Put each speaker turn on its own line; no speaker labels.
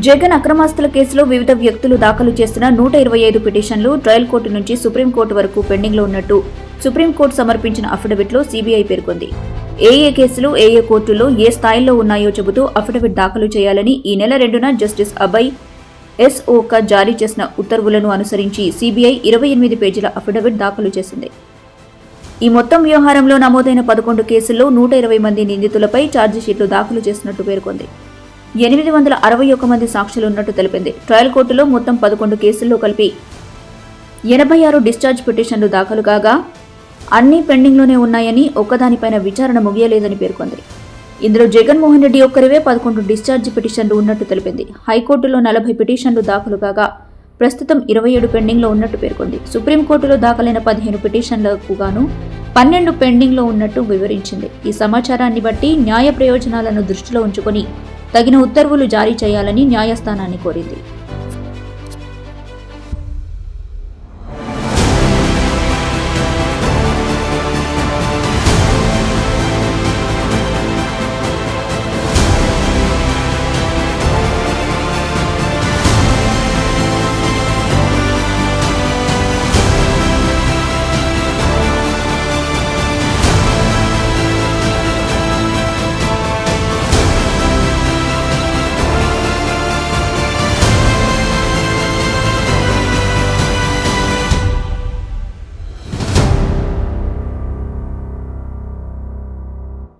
జగన్ అక్రమాస్తుల కేసులో వివిధ వ్యక్తులు దాఖలు చేసిన నూట ఇరవై ఐదు పిటిషన్లు ట్రయల్ కోర్టు నుంచి సుప్రీంకోర్టు వరకు పెండింగ్లో ఉన్నట్టు సుప్రీంకోర్టు సమర్పించిన అఫిడవిట్లో సీబీఐ పేర్కొంది. ఏ ఏ కేసులు ఏ ఏ కోర్టులో ఏ స్థాయిలో ఉన్నాయో చెబుతూ అఫిడవిట్ దాఖలు చేయాలని ఈ నెల రెండున జస్టిస్ అభయ్ ఎస్ఓక జారీ చేసిన ఉత్తర్వులను అనుసరించి సీబీఐ ఇరవై ఎనిమిది పేజీల అఫిడవిట్ దాఖలు చేసింది. ఈ మొత్తం వ్యవహారంలో నమోదైన పదకొండు కేసుల్లో నూట ఇరవై మంది నిందితులపై ఛార్జిషీట్లు దాఖలు చేసినట్టు పేర్కొంది. ఎనిమిది వందల అరవై ఒక్క మంది సాక్షులు ఉన్నట్టు తెలిపింది. ట్రయల్ కోర్టులో మొత్తం పదకొండు కేసుల్లో కలిపి ఎనభై ఆరు డిశ్చార్జ్ పిటిషన్లు దాఖలు కాగా అన్నీ పెండింగ్లోనే ఉన్నాయని ఒక్కదానిపైన విచారణ ముగియలేదని పేర్కొంది. ఇందులో జగన్మోహన్ రెడ్డి ఒక్కరివే పదకొండు డిశ్చార్జ్ పిటిషన్లు ఉన్నట్టు తెలిపింది. హైకోర్టులో నలభై పిటిషన్లు దాఖలు కాగా ప్రస్తుతం ఇరవై ఏడు పెండింగ్లో ఉన్నట్టు పేర్కొంది. సుప్రీంకోర్టులో దాఖలైన పదిహేను పిటిషన్లకు గాను పన్నెండు పెండింగ్లో ఉన్నట్టు వివరించింది. ఈ సమాచారాన్ని బట్టి న్యాయ ప్రయోజనాలను దృష్టిలో ఉంచుకొని తగిన ఉత్తర్వులు జారీ చేయాలని న్యాయస్థానాన్ని కోరింది.